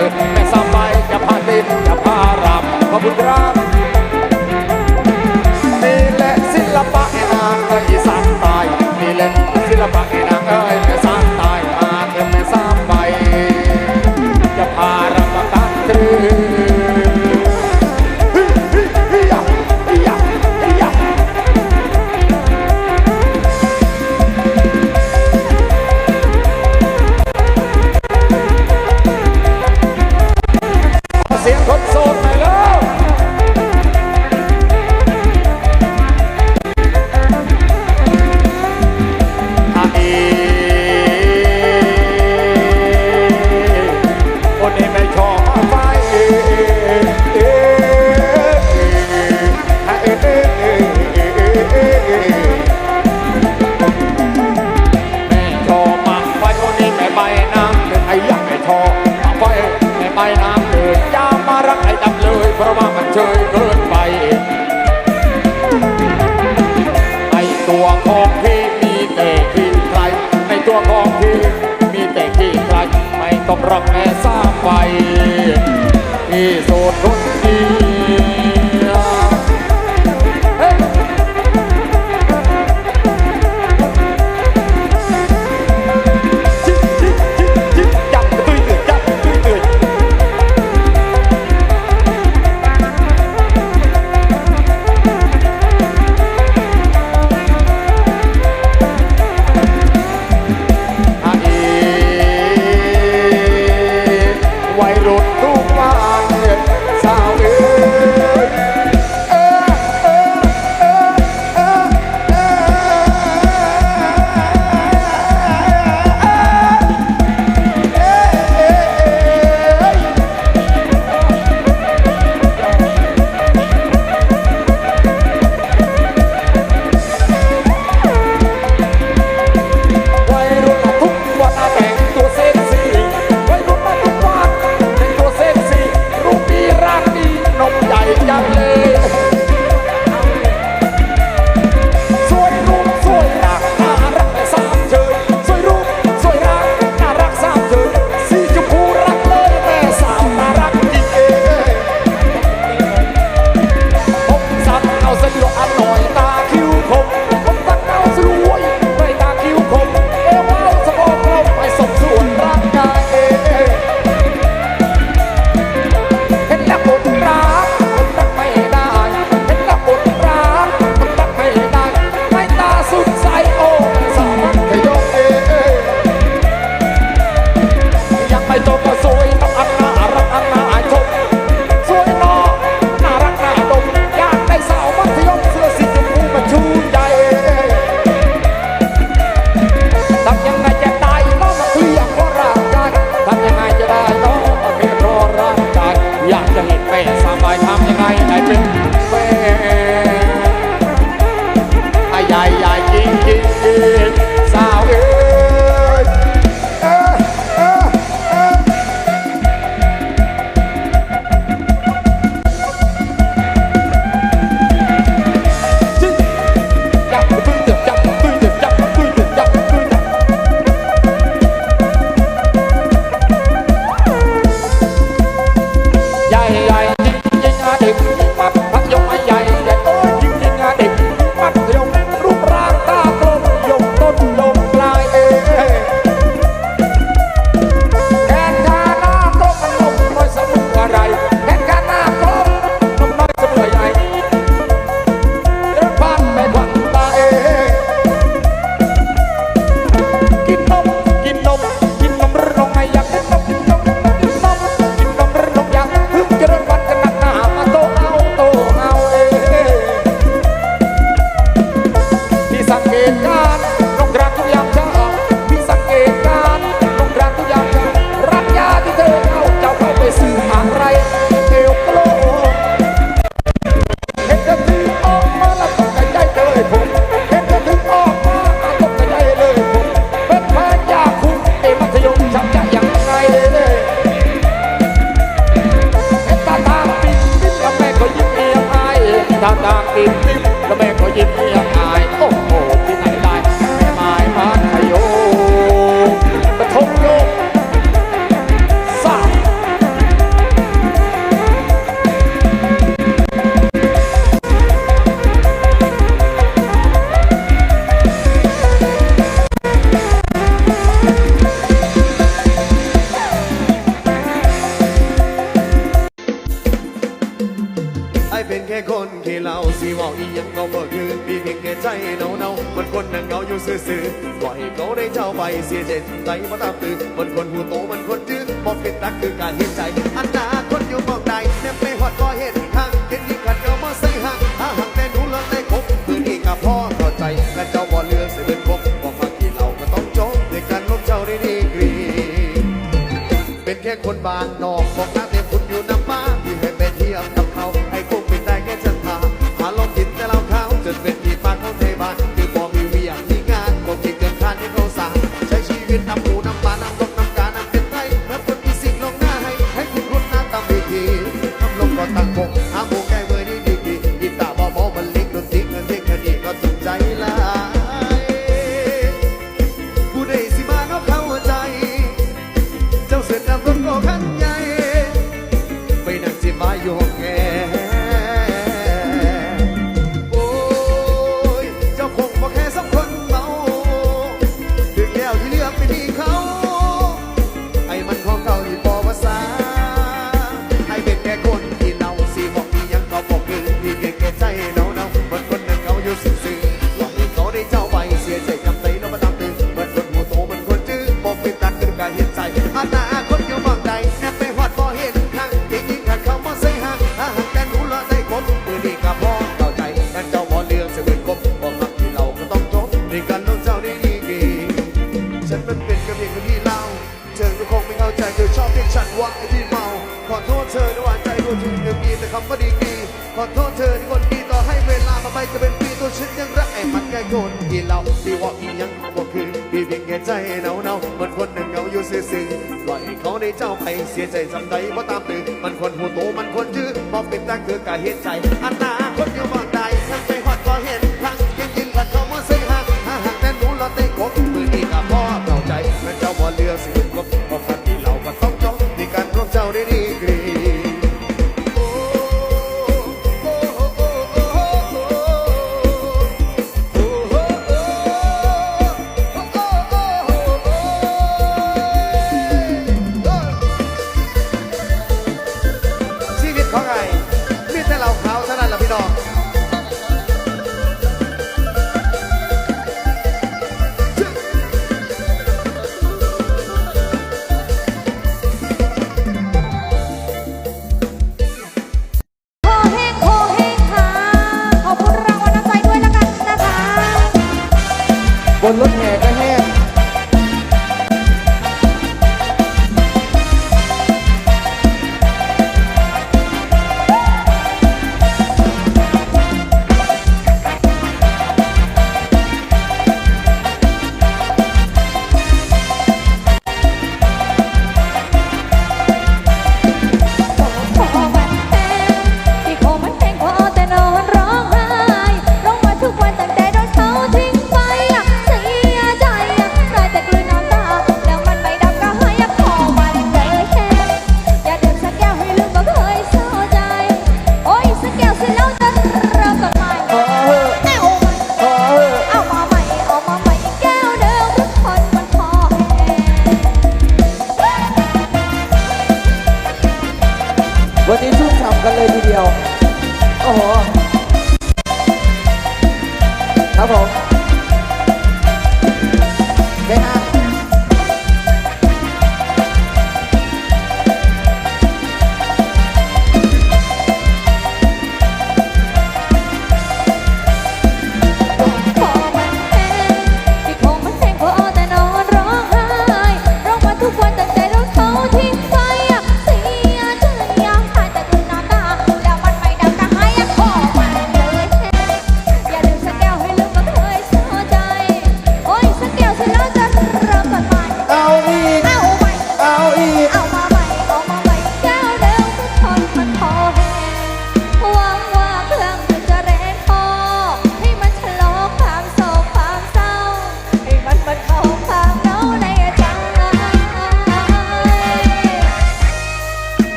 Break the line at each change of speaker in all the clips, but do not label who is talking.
เถิดแม่สบายอย่พาดินจะพาพารำขอบคุณครับ ยเกินไป ในตัวของพี่มีแต่ขี้ใคร ในตัวของพี่มีแต่ขี้ใคร ไม่ต้องรังแม่สร้างไปที่สุดทุ
น Yeah. ท่าต่างติด ซื่อๆปล่อยเขาได้เจ้าไปเสียเด็ดใจมาตามตื่นมันคนหูโตมันคนดื้อบอกเป็นตักคือการเห็นใจอันนาคนอยู่บองใดเนี่ยไปหอดก็เห็นทางเห็นที่ขัดก็มาใส่หางถ้าห่างแต่หนูแล้วแต่คบคือนี้กับพ่อเข้าใจกันเจ้าบ่เลือกเสียเป็นคบบอกมากี่เราก็ต้องจบด้วยการลบเจ้า
ได้ดีกรีเป็นแค่คนบาง ไปเสียใจสำใดบ่ตามตื่นมันควร
หู
โตมันควรยื้
อบ่
เป็นแต่คือกะเหตุใจ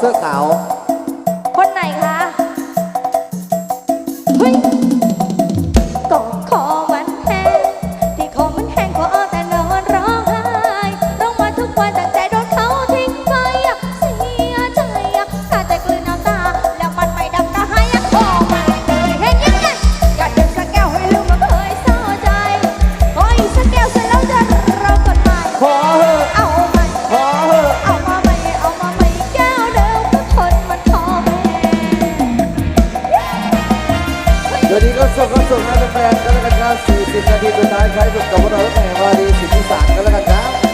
Xước. เดี๋ยวนี้ก็
ส่งก็ส่งให้แฟนก็แล้วกันครับ40นาทีสุดท้ายใครสุดกับพวกเราตั้แต่วัน
ที่13ก็
แล้ว
กัน
ครับ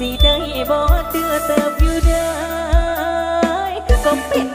สิได้บ่เตือเติบ
อยู่ได้ก็เป็น